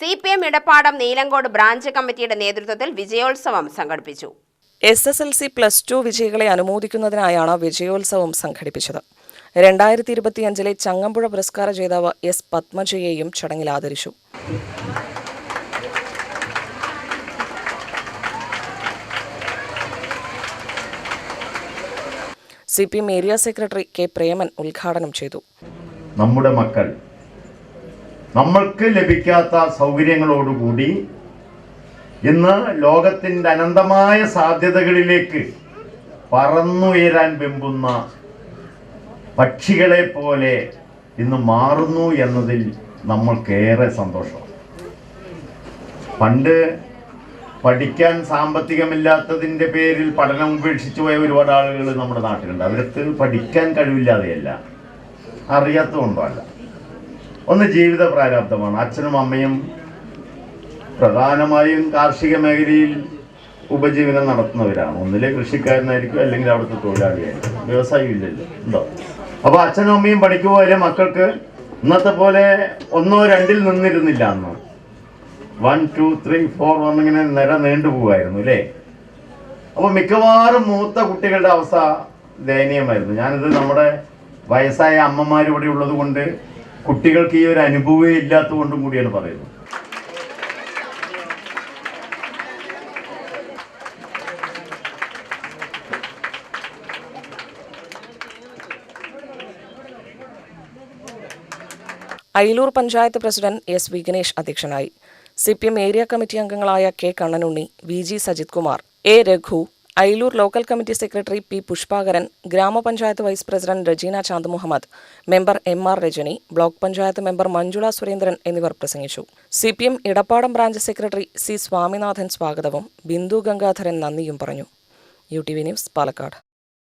C P M Edappadam Neelankode branch കമ്മിറ്റിയുടെ നേതൃത്വത്തിൽ വിജയോത്സവം സംഘടിപ്പിച്ചു. S S L C plus two വിജയികളെ അനുമോദിക്കുന്നതിനായാണ് വിജയോത്സവം സംഘടിപ്പിച്ചത്. രണ്ടായിരത്തി ഇരുപത്തിയഞ്ചിലെ ചങ്ങമ്പുഴ പുരസ്കാര ജേതാവ് എസ് പത്മജയെയും ചടങ്ങിൽ ആദരിച്ചു. C P M area secretary K Preman ഉദ്ഘാടനം ചെയ്തു. നമ്മുടെ മക്കൾ നമ്മൾക്ക് ലഭിക്കാത്ത സൗകര്യങ്ങളോടുകൂടി ഇന്ന് ലോകത്തിന്റെ അനന്തമായ സാധ്യതകളിലേക്ക് പറന്നുയരാൻ വെമ്പുന്ന പക്ഷികളെ പോലെ ഇന്ന് മാറുന്നു എന്നതിൽ നമ്മൾക്കേറെ സന്തോഷം. പണ്ട് പഠിക്കാൻ സാമ്പത്തികമില്ലാത്തതിന്റെ പേരിൽ പഠനം ഉപേക്ഷിച്ചു പോയ ഒരുപാട് ആളുകൾ നമ്മുടെ നാട്ടിലുണ്ട്. അവർക്ക് പഠിക്കാൻ കഴിവില്ലാതെയല്ല. അറിയാത്തതുകൊണ്ടല്ല. ഒന്ന് ജീവിത പ്രാരാബ്ധമാണ് അച്ഛനും അമ്മയും പ്രധാനമായും കാർഷിക മേഖലയിൽ ഉപജീവനം നടത്തുന്നവരാണ്. ഒന്നിലെ കൃഷിക്കാരനായിരിക്കും അല്ലെങ്കിൽ അവിടുത്തെ തൊഴിലാളിയായിരിക്കും. വ്യവസായം ഇല്ലല്ലോ. ഉണ്ടോ? അപ്പോൾ അച്ഛനും അമ്മയും പഠിക്കുപോലെ മക്കൾക്ക്? ഇന്നത്തെ പോലെ ഒന്നോ രണ്ടിൽ നിന്നിരുന്നില്ല അന്ന്. വൺ ടു ത്രീ ഫോർ വന്നിങ്ങനെ നിര നീണ്ടു പോവായിരുന്നു അല്ലേ? അപ്പോൾ മിക്കവാറും മൂത്ത കുട്ടികളുടെ അവസ്ഥ ദയനീയമായിരുന്നു. ഞാനിത് നമ്മുടെ വയസ്സായ അമ്മമാരിവിടെ ഉള്ളത് കൊണ്ട് കുട്ടികൾക്ക് ഈ ഒരു അനുഭവമേ ഇല്ലാത്തത് കൊണ്ടും കൂടിയാണ് പറയുന്നത്. Ayilur panchayat president S V Vignesh അധ്യക്ഷനായി. C P M area committee അംഗങ്ങളായ K Kannanunni V G Sajith Kumar A Raghu Ayilur local committee secretary P Pushpakaran ഗ്രാമപഞ്ചായത്ത് vice president Rajeena Chand Muhammad member M R Rajani block panchayat member Manjula Surendran എന്നിവർ പ്രസംഗിച്ചു. C P M Edappadam branch secretary C Swaminathan സ്വാഗതവും ബിന്ദു ഗംഗാധരൻ നന്ദിയും പറഞ്ഞു. U T V news Palakkad.